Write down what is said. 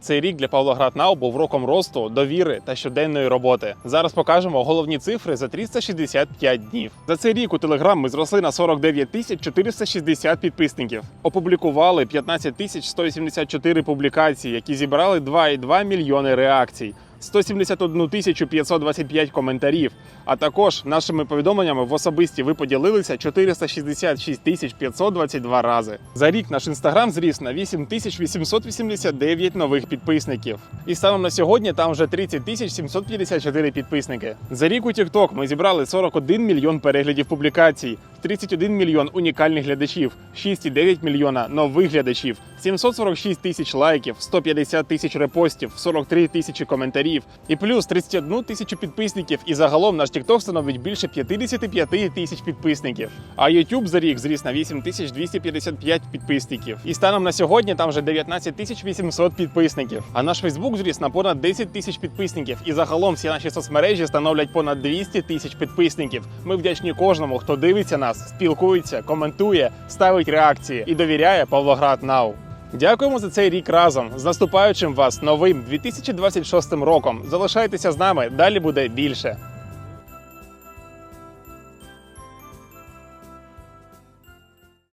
Цей рік для Павла Гратнау був роком росту, довіри та щоденної роботи. Зараз покажемо головні цифри за 365 днів. За цей рік у Телеграм ми зросли на 49 тисяч 460 підписників. Опублікували 15 тисяч 184 публікації, які зібрали 2,2 мільйони реакцій. 171 тисячу 525 коментарів. А також нашими повідомленнями в особисті ви поділилися 466 тисяч 522 рази. За рік наш інстаграм зріс на 8 тисяч 889 нових підписників. І станом на сьогодні там вже 30 тисяч 754 підписники. За рік у TikTok ми зібрали 41 мільйон переглядів публікацій, 31 мільйон унікальних глядачів, 6,9 мільйона нових глядачів, 746 тисяч лайків, 150 тисяч репостів, 43 тисячі коментарів і плюс 31 тисячу підписників. І загалом наш TikTok становить більше 55 тисяч підписників. А YouTube за рік зріс на 8 тисяч 255 підписників. І станом на сьогодні там вже 19 тисяч 800 підписників. А наш Facebook зріс на понад 10 тисяч підписників. І загалом всі наші соцмережі становлять понад 200 тисяч підписників. Ми вдячні кожному, хто дивиться нас, спілкується, коментує, ставить реакції і довіряє Павлоград Нау. Дякуємо за цей рік разом. З наступаючим вас новим 2026 роком. Залишайтеся з нами, далі буде більше.